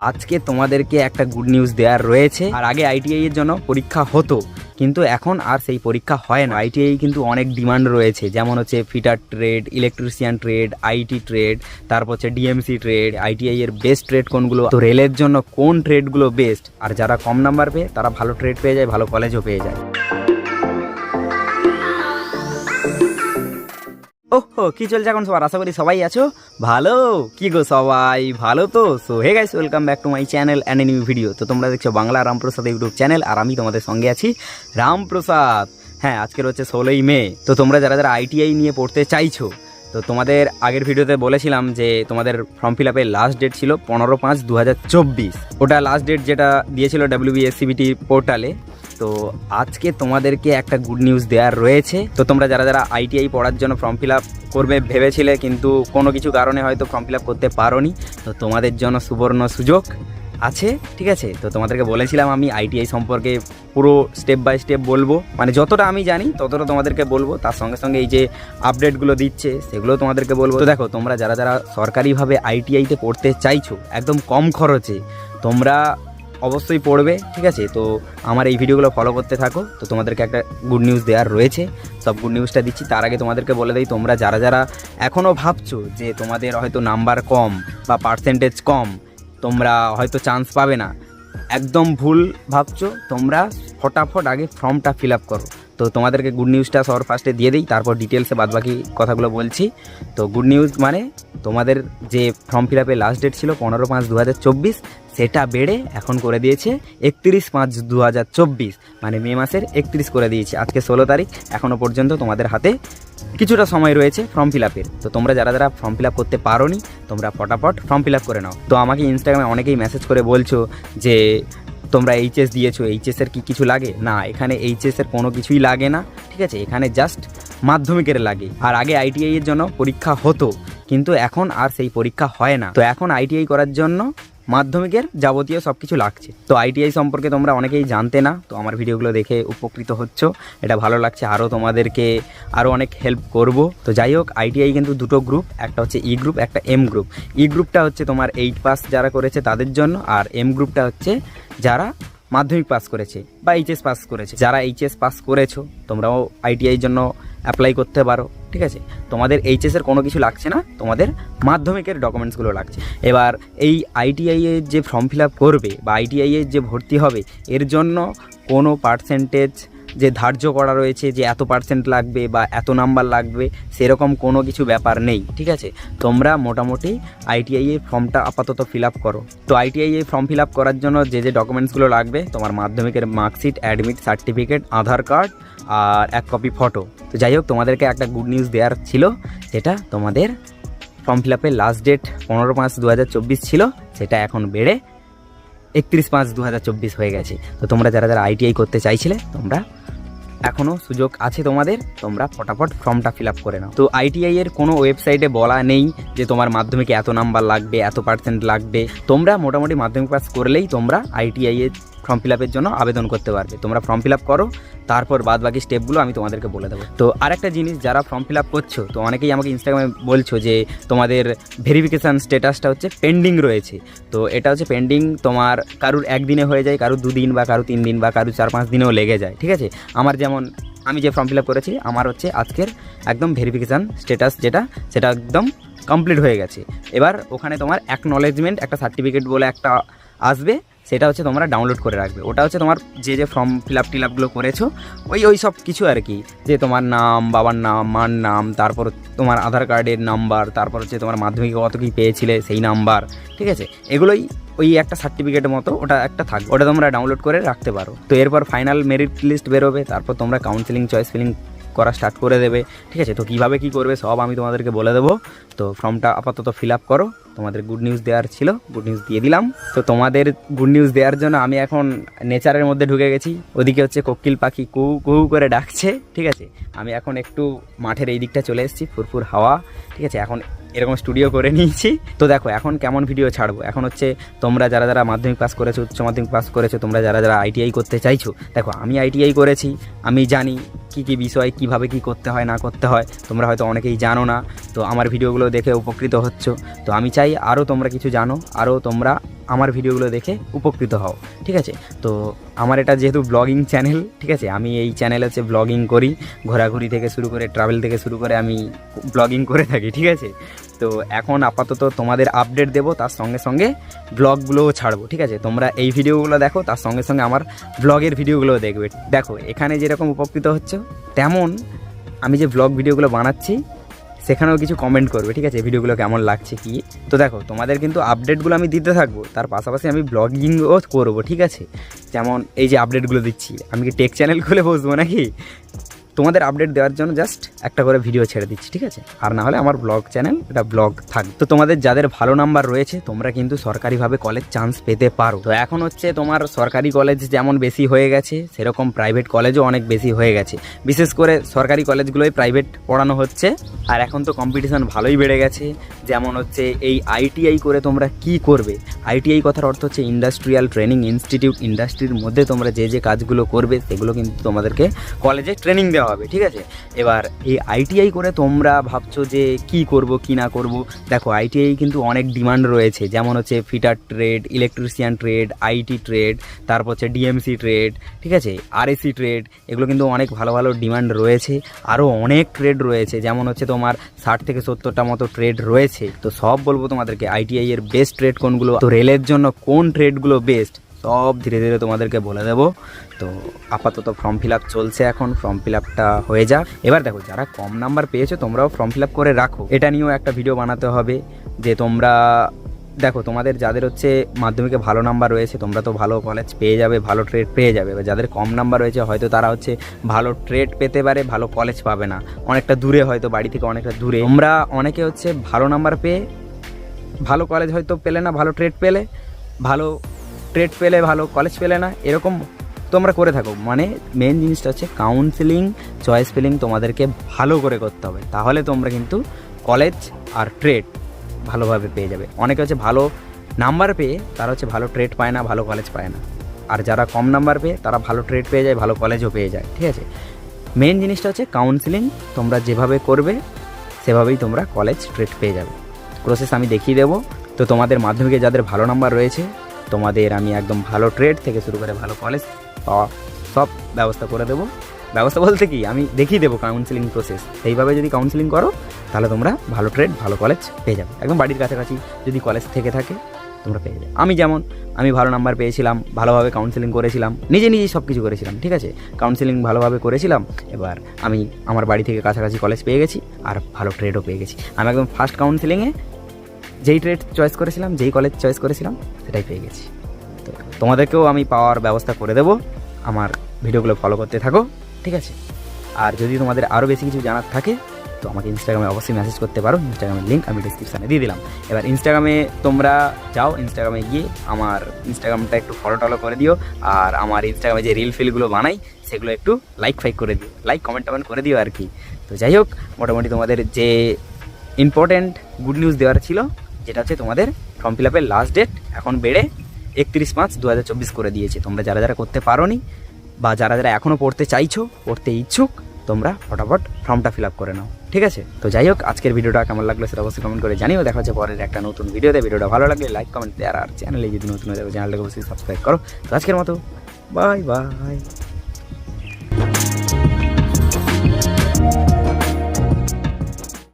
আজকে তোমাদেরকে একটা গুড নিউজ দেওয়ার রয়েছে। আর আগে আইটিআই এর জন্য পরীক্ষা হতো, কিন্তু এখন আর সেই পরীক্ষা হয় না। আইটিআই কিন্তু অনেক ডিমান্ড রয়েছে, যেমন হচ্ছে fitter trade electrician trade IT trade তারপর হচ্ছে ডিএমসি ট্রেড আইটিআই এর বেস্ট ট্রেড কোনগুলো? তো রেলের জন্য কোন ট্রেডগুলো বেস্ট আর যারা কম নাম্বার পেয়ে, তারা ভালো ট্রেড পেয়ে যায়, ভালো কলেজও পেয়ে যায়। ওহো, কি চলছে এখন সবার? আশা করি সবাই আছো। ভালো? কি গো সবাই? ভালো তো? So hey guys welcome back to my channel and new video তো তোমরা দেখছ বাংলা রামপ্রসাদ ইউটিউব চ্যানেল আর আমি তোমাদের সঙ্গে আছি রামপ্রসাদ। হ্যাঁ আজকের হচ্ছে ষোলোই মে। তো তোমরা যারা যারা আইটিআই নিয়ে পড়তে চাইছো, তো তোমাদের আগের ভিডিওতে বলেছিলাম যে তোমাদের ফর্ম ফিল আপের লাস্ট ডেট ছিল পনেরো পাঁচ দু ওটা লাস্ট ডেট যেটা দিয়েছিল ডাব্লিউবিএসসিবিটি পোর্টালে তো আজকে তোমাদেরকে একটা গুড নিউজ দেওয়ার রয়েছে। তো তোমরা যারা যারা আইটিআই পড়ার জন্য ফর্ম ফিল আপ করবে, ভেবেছিলে কিন্তু কোনো কিছু কারণে হয়তো ফর্ম ফিল আপ করতে পারোনি। তো তোমাদের জন্য সুবর্ণ সুযোগ আছে, ঠিক আছে? তো তোমাদেরকে বলেছিলাম আমি আইটিআই সম্পর্কে পুরো স্টেপ বাই স্টেপ বলব। মানে যতটা আমি জানি, ততটা তোমাদেরকে বলব। তার সঙ্গে সঙ্গে এই যে আপডেটগুলো দিচ্ছে, সেগুলো তোমাদেরকে বলব। তো দেখো, তোমরা যারা যারা সরকারিভাবে আইটিআইতে পড়তে চাইছো, একদম কম খরচে, তোমরা অবশ্যই পড়বে, ঠিক আছে? তো আমার এই ভিডিওগুলো ফলো করতে থাকো। তো তোমাদেরকে একটা গুড নিউজ দেওয়ার রয়েছে। সব গুড নিউজটা দিচ্ছি। তার আগে তোমাদেরকে বলে দিই, তোমরা যারা যারা এখনও ভাবছ যে তোমাদের হয়তো নাম্বার কম বা পার্সেন্টেজ কম, তোমরা হয়তো চান্স পাবে না। একদম ভুল ভাবছ। তোমরা ফটাফট আগে ফর্মটা ফিল আপ করো। তো তোমাদেরকে গুড নিউজটা সবার ফার্স্টে দিয়ে দিই, তারপর ডিটেলসে বাদবাকি কথাগুলো বলছি। তো গুড নিউজ মানে তোমাদের যে ফর্ম ফিল আপের লাস্ট ডেট ছিল পনেরো পাঁচ দু সেটা বেড়ে এখন করে দিয়েছে একত্রিশ পাঁচ দু মানে মে মাসের একত্রিশ করে দিয়েছে। আজকে ষোলো তারিখ এখনও পর্যন্ত তোমাদের হাতে কিছুটা সময় রয়েছে ফর্ম ফিল আপের তো তোমরা যারা যারা ফর্ম ফিল আপ করতে পারোনি, তোমরা ফটাফট ফর্ম ফিল আপ করে নাও। তো আমাকে ইনস্টাগ্রামে অনেকেই মেসেজ করে বলছো যে তোমরা এইচএস দিয়েছ এইচএসের কি কিছু লাগে? না, এখানে এইচএসের কোনো কিছুই লাগে না, ঠিক আছে? এখানে জাস্ট মাধ্যমিকের লাগে। আর আগে আইটিআই এর জন্য পরীক্ষা হতো, কিন্তু এখন আর সেই পরীক্ষা হয় না। তো এখন আইটিআই করার জন্য মাধ্যমিকের যাবতীয় সব কিছু লাগছে। তো আইটিআই সম্পর্কে তোমরা অনেকেই জানতে না, তো আমার ভিডিওগুলো দেখে উপকৃত হচ্ছ। এটা ভালো লাগছে আরও তোমাদেরকে আরও অনেক হেল্প করব। তো যাই হোক আইটিআই কিন্তু দুটো গ্রুপ একটা হচ্ছে ই গ্রুপ একটা এম গ্রুপ ই গ্রুপটা হচ্ছে তোমার এইট পাস যারা করেছে তাদের জন্য, আর এম গ্রুপটা হচ্ছে যারা মাধ্যমিক পাস করেছে বা এইচএস পাস করেছে। যারা এইচএস পাস করেছ, তোমরাও আইটিআইয়ের জন্য অ্যাপ্লাই করতে পারো, ঠিক আছে? তোমাদের এইচএসের কোনো কিছু লাগছে না, তোমাদের মাধ্যমিকের ডকুমেন্টসগুলো লাগছে। এবার এই আইটিআই এর যে ফর্ম ফিল আপ করবে বা আইটিআই এর যে ভর্তি হবে, এর জন্য কোনো পার্সেন্টেজ যে ধার্য করা রয়েছে, যে এত পার্সেন্ট লাগবে বা এত নাম্বার লাগবে, সেরকম কোনো কিছু ব্যাপার নেই, ঠিক আছে? তোমরা মোটামুটি আইটিআই এর ফর্মটা আপাতত ফিল আপ করো। তো আইটিআই এর ফর্ম ফিল আপ করার জন্য যে যে ডকুমেন্টসগুলো লাগবে, তোমার মাধ্যমিকের marksheet admit certificate Aadhaar card আর এক কপি ফটো তো যাই হোক, তোমাদেরকে একটা গুড নিউজ দেওয়ার ছিল, যেটা তোমাদের ফর্ম ফিল আপের লাস্ট ডেট পনেরো পাঁচ দু ছিল, সেটা এখন বেড়ে একত্রিশ পাঁচ দু হয়ে গেছে। তো তোমরা যারা যারা আইটিআই করতে চাইছিলে, তোমরা এখনও সুযোগ আছে তোমাদের, তোমরা ফটাফট ফর্মটা ফিল আপ করে নাও। তো আইটিআই এর কোনো ওয়েবসাইটে বলা নেই যে তোমার মাধ্যমিকে এত নাম্বার লাগবে, এত পার্সেন্ট লাগবে। তোমরা মোটামুটি মাধ্যমিক পাস করলেই তোমরা আইটিআই এর ফর্ম ফিল আপের জন্য আবেদন করতে পারবে। তোমরা ফর্ম ফিল আপ করো, তারপর বাদ বাকি স্টেপগুলো আমি তোমাদেরকে বলে দেবো। তো আরেকটা জিনিস, যারা ফর্ম ফিল আপ করছ, তো অনেকেই আমাকে ইনস্টাগ্রামে বলছো যে তোমাদের ভেরিফিকেশান স্টেটাসটা হচ্ছে পেন্ডিং রয়েছে। তো এটা হচ্ছে পেন্ডিং তোমার কারুর একদিনে হয়ে যায়, কারুর দুদিন বা কারুর তিন দিন বা কারুর চার পাঁচ দিনেও লেগে যায়, ঠিক আছে? আমার যেমন, আমি যে ফর্ম ফিল আপ করেছি, আমার হচ্ছে আজকের একদম ভেরিফিকেশান স্টেটাস যেটা, সেটা একদম কমপ্লিট হয়ে গেছে। এবার ওখানে তোমার অ্যাকনলেজমেন্ট একটা সার্টিফিকেট বলে একটা আসবে সেটা হচ্ছে তোমরা ডাউনলোড করে রাখবে। ওটা হচ্ছে তোমার যে যে ফর্ম ফিল আপ টিল আপগুলো করেছ, ওই ওই সব কিছু আর কি। যে তোমার নাম, বাবার নাম, মার নাম, তারপর তোমার আধার কার্ডের নাম্বার তারপর হচ্ছে তোমার মাধ্যমিকে কত কী পেয়েছিলে, সেই নাম্বার ঠিক আছে? এগুলোই ওই একটা সার্টিফিকেটের মতো, ওটা একটা থাকবে ওটা তোমরা ডাউনলোড করে রাখতে পারো। তো এরপর ফাইনাল মেরিট লিস্ট বেরোবে, তারপর তোমরা কাউন্সিলিং চয়েস ফিলিং করা স্টার্ট করে দেবে, ঠিক আছে? তো কীভাবে কী করবে সব আমি তোমাদেরকে বলে দেবো। তো ফর্মটা আপাতত ফিল আপ করো। তোমাদের গুড নিউজ দেওয়ার ছিল গুড নিউজ দিয়ে দিলাম। তো তোমাদের গুড নিউজ দেওয়ার জন্য আমি এখন নেচারের মধ্যে ঢুকে গেছি। ওদিকে হচ্ছে কোকিল পাখি কুহু কুহু করে ডাকছে, ঠিক আছে? আমি এখন একটু মাঠের এই দিকটা চলে এসেছি, ফুরফুর হাওয়া, ঠিক আছে? এখন এরকম স্টুডিও করে নিয়েছি। তো দেখো, এখন কেমন ভিডিও ছাড়বো? এখন হচ্ছে তোমরা যারা যারা মাধ্যমিক পাস করেছ, উচ্চ মাধ্যমিক পাস করেছ, তোমরা যারা যারা আইটিআই করতে চাইছো, দেখো, আমি আইটিআই করেছি, আমি জানি কী কী বিষয়, কীভাবে কী করতে হয়, না করতে হয়, তোমরা হয়তো অনেকেই জানো না। তো আমার ভিডিওগুলো দেখে উপকৃত হচ্ছ। তো আমি চাই চাই আরও তোমরা কিছু জানো, আরও তোমরা আমার ভিডিওগুলো দেখে উপকৃত হও, ঠিক আছে? তো আমার এটা যেহেতু ব্লগিং চ্যানেল ঠিক আছে? আমি এই চ্যানেলে হচ্ছে ব্লগিং করি, ঘোরাঘুরি থেকে শুরু করে ট্রাভেল থেকে শুরু করে আমি ব্লগিং করে থাকি, ঠিক আছে? তো এখন আপাতত তোমাদের আপডেট দেবো, তার সঙ্গে সঙ্গে ব্লগগুলোও ছাড়বো, ঠিক আছে? তোমরা এই ভিডিওগুলো দেখো, তার সঙ্গে সঙ্গে আমার ব্লগের ভিডিওগুলোও দেখবে। দেখো, এখানে যেরকম উপকৃত হচ্ছে, তেমন আমি যে ব্লগ ভিডিওগুলো বানাচ্ছি সেখানেও কিছু কমেন্ট করবে, ঠিক আছে? ভিডিওগুলো কেমন লাগছে কি? তো দেখো, তোমাদের কিন্তু আপডেটগুলো আমি দিতে থাকব, তার পাশাপাশি আমি ব্লগিংও করব, ঠিক আছে? যেমন এই যে আপডেটগুলো দিচ্ছি, আমি কি টেক চ্যানেল খুলে বসবো নাকি? তোমাদের আপডেট দেওয়ার জন্য জাস্ট একটা করে ভিডিও ছেড়ে দিচ্ছি, ঠিক আছে? আর না হলে আমার ব্লগ চ্যানেল এটা ব্লগ থাকবে। তো তোমাদের যাদের ভালো নাম্বার রয়েছে, তোমরা কিন্তু সরকারিভাবে কলেজ চান্স পেতে পারো। তো এখন হচ্ছে তোমার সরকারি কলেজ যেমন বেশি হয়ে গেছে, সেরকম প্রাইভেট কলেজও অনেক বেশি হয়ে গেছে। বিশেষ করে সরকারি কলেজগুলোই প্রাইভেট পড়ানো হচ্ছে, আর এখন তো কম্পিটিশন ভালোই বেড়ে গেছে। যেমন হচ্ছে এই আইটিআই করে তোমরা কি করবে? আইটিআই কথার অর্থ হচ্ছে ইন্ডাস্ট্রিয়াল ট্রেনিং ইনস্টিটিউট ইন্ডাস্ট্রির মধ্যে তোমরা যে যে কাজগুলো করবে, সেগুলো কিন্তু তোমাদেরকে কলেজে ট্রেনিং দেওয়া হবে, ঠিক আছে? এবার এই আইটিআই করে তোমরা ভাবছ যে কি করব, কি না করব? দেখো আইটিআই কিন্তু অনেক ডিমান্ড রয়েছে। যেমন হচ্ছে fitter trade electrician trade IT trade তারপর হচ্ছে ডিএমসি ট্রেড ঠিক আছে? আরএসি ট্রেড এগুলো কিন্তু অনেক ভালো ভালো ডিমান্ড রয়েছে। আরও অনেক ট্রেড রয়েছে। যেমন হচ্ছে তোমার ষাট থেকে সত্তরটা মতো ট্রেড রয়েছে। তো সব বলব তোমাদেরকে আইটিআই এর বেস্ট ট্রেড কোনগুলো? তো রেলের জন্য কোন ট্রেডগুলো বেস্ট সব ধীরে ধীরে তোমাদেরকে বলে দেবো। তো আপাতত ফর্ম ফিল চলছে এখন ফর্ম ফিল হয়ে যাক। এবার দেখো, যারা কম নাম্বার পেয়েছ, তোমরাও ফর্ম ফিল করে রাখো। এটা নিয়েও একটা ভিডিও বানাতে হবে যে তোমরা, দেখো, তোমাদের যাদের হচ্ছে মাধ্যমিকে ভালো নাম্বার রয়েছে, তোমরা তো ভালো কলেজ পেয়ে যাবে, ভালো ট্রেড পেয়ে যাবে। এবার যাদের কম নাম্বার রয়েছে, হয়তো তারা হচ্ছে ভালো ট্রেড পেতে পারে, ভালো কলেজ পাবে না। অনেকটা দূরে হয়তো, বাড়ি থেকে অনেকটা দূরে। তোমরা অনেকে হচ্ছে ভালো নাম্বার পেয়ে, ভালো কলেজ হয়তো পেলে না, ভালো ট্রেড পেলে, ভালো ট্রেড পেলে ভালো কলেজ পেলে না, এরকম তোমরা করে থাকো। মানে মেন জিনিসটা হচ্ছে কাউন্সিলিং চয়েস ফিলিং তোমাদেরকে ভালো করে করতে হবে। তাহলে তোমরা কিন্তু কলেজ আর ট্রেড ভালোভাবে পেয়ে যাবে। অনেকে হচ্ছে ভালো নাম্বার পেয়ে, তারা হচ্ছে ভালো ট্রেড পায় না, ভালো কলেজ পায় না। আর যারা কম নাম্বার পেয়ে, তারা ভালো ট্রেড পেয়ে যায়, ভালো কলেজও পেয়ে যায়, ঠিক আছে? মেন জিনিসটা হচ্ছে কাউন্সিলিং তোমরা যেভাবে করবে, সেভাবেই তোমরা কলেজ ট্রেড পেয়ে যাবে। প্রসেস আমি দেখিয়ে দেবো। তো তোমাদের মাধ্যমিকে যাদের ভালো নাম্বার রয়েছে তোমাদের আমি একদম ভালো ট্রেড থেকে শুরু করে ভালো কলেজ পাওয়া সব ব্যবস্থা করে দেবো। ব্যবস্থা বলতে কি, আমি দেখিয়ে দেবো কাউন্সিলিং প্রসেস সেইভাবে যদি কাউন্সিলিং করো, তাহলে তোমরা ভালো ট্রেড ভালো কলেজ পেয়ে যাবে। একদম বাড়ির কাছাকাছি যদি কলেজ থেকে থাকে, তোমরা পেয়ে যাবে। আমি যেমন, আমি ভালো নাম্বার পেয়েছিলাম, ভালোভাবে কাউন্সিলিং করেছিলাম, নিজে নিজেই সব কিছু করেছিলাম, ঠিক আছে? কাউন্সিলিং ভালোভাবে করেছিলাম, এবার আমি আমার বাড়ি থেকে কাছাকাছি কলেজ পেয়ে গেছি, আর ভালো ট্রেডও পেয়ে গেছি। আমি একদম ফার্স্ট কাউন্সিলিংয়ে যেই ট্রেড চয়েস করেছিলাম, যেই কলেজ চয়েস করেছিলাম, সেটাই পেয়ে গেছি। তো তোমাদেরকেও আমি পাওয়ার ব্যবস্থা করে দেবো। আমার ভিডিওগুলো ফলো করতে থাকো, ঠিক আছে? আর যদি তোমাদের আরও বেশি কিছু জানার থাকে, তো আমাকে ইনস্টাগ্রামে অবশ্যই মেসেজ করতে পারো। ইনস্টাগ্রামের লিঙ্ক আমি ডিসক্রিপশানে দিয়ে দিলাম। এবার ইনস্টাগ্রামে তোমরা যাও ইনস্টাগ্রামে গিয়ে আমার ইনস্টাগ্রামটা একটু ফলো টলো করে দিও। আর আমার ইনস্টাগ্রামে যে রিল ফিলগুলো বানাই, সেগুলো একটু লাইক ফাইক করে দিও। লাইক কমেন্ট টমেন্ট করে দিও আর কি। তো যাই হোক, মোটামুটি তোমাদের যে ইম্পর্ট্যান্ট গুড নিউজ দেওয়ার ছিল যেটা হচ্ছে তোমাদের ফর্ম ফিল আপের লাস্ট ডেট এখন বেড়ে একত্রিশ পাঁচ দু করে দিয়েছে। তোমরা যারা যারা করতে পারোনি বা যারা যারা এখনও পড়তে চাইছো, পড়তে ইচ্ছুক, তোমরা ফটাফট ফর্মটা ফিল আপ করে নাও, ঠিক আছে? তো যাই হোক, আজকের ভিডিওটা কেমন লাগল সেটা অবশ্যই কমেন্ট করে জানিও। দেখা হচ্ছে পরের একটা নতুন ভিডিওতে। ভিডিওটা ভালো লাগলে লাইক কমেন্ট দেওয়ার আর চ্যানেলে যদি নতুন হয়ে যাবে চ্যানেলটাকে অবশ্যই সাবস্ক্রাইব করো। তো আজকের মতো বাই বাই